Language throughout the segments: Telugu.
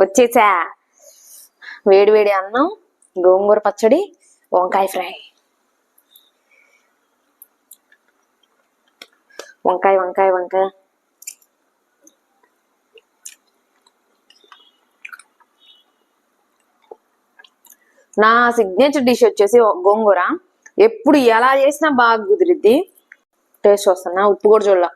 వచ్చేసా. వేడి వేడి అన్నం గోంగూర పచ్చడి వంకాయ ఫ్రై. వంకాయ వంకాయ వంకాయ. నా సిగ్నేచర్ డిష్ వచ్చేసి గోంగూర. ఎప్పుడు ఎలా చేసినా బాగా కుదిరిద్ది. టేస్ట్ వస్తున్నా ఉప్పు కూడా చూడాల.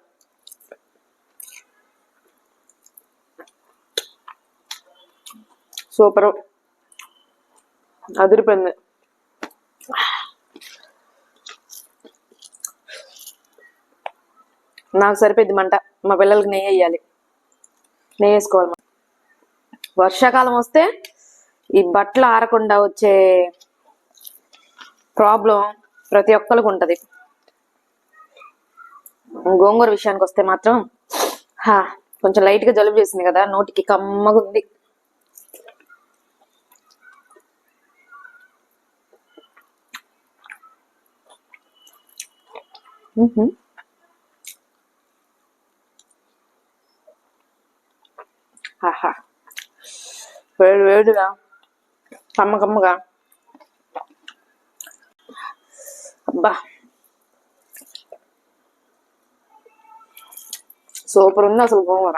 సూపర్ అదిరిపోయింది నాకు సరిపోయింది మంట మా పిల్లలకి నెయ్యి వేయాలి నెయ్యి వేసుకోవాలి వర్షాకాలం వస్తే ఈ బట్టలు ఆరకుండా వచ్చే ప్రాబ్లం ప్రతి ఒక్కరికి ఉంటుంది గోంగూర విషయానికి వస్తే మాత్రం హా కొంచెం లైట్గా జలుబు చేసింది కదా నోటికి కమ్మగా ఉంది మ్హూ. ఆహా వేడి వేడిగా కమ్మ కమ్మగా అబ్బా సూపర్ ఉంది అసలు గోంగూర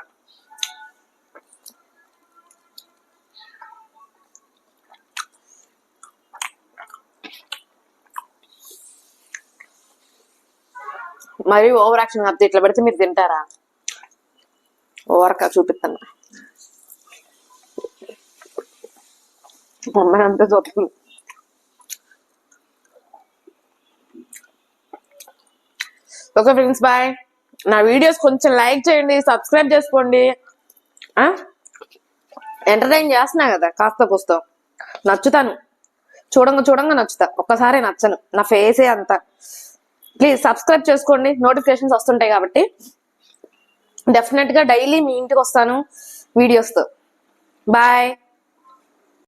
మరి ఓవర్ యాక్షన్ కాకపోతే ఇట్లా పెడితే మీరు తింటారా? ఓవర్గా చూపిస్తాను అమ్మాయి అంతా చూస్తుంది ఓకే ఫ్రెండ్స్ బాయ్. నా వీడియోస్ కొంచెం లైక్ చేయండి సబ్స్క్రైబ్ చేసుకోండి. ఎంటర్టైన్ చేస్తున్నా కదా కాస్త కూస్తో. నచ్చుతాను. చూడంగా చూడంగా నచ్చుతా. ఒక్కసారి నచ్చను. నా ఫేసే అంతా. ప్లీజ్ సబ్స్క్రైబ్ చేసుకోండి. నోటిఫికేషన్స్ వస్తుంటాయి కాబట్టి. డెఫినెట్గా డైలీ మీ ఇంటికి వస్తాను. వీడియోస్తో బాయ్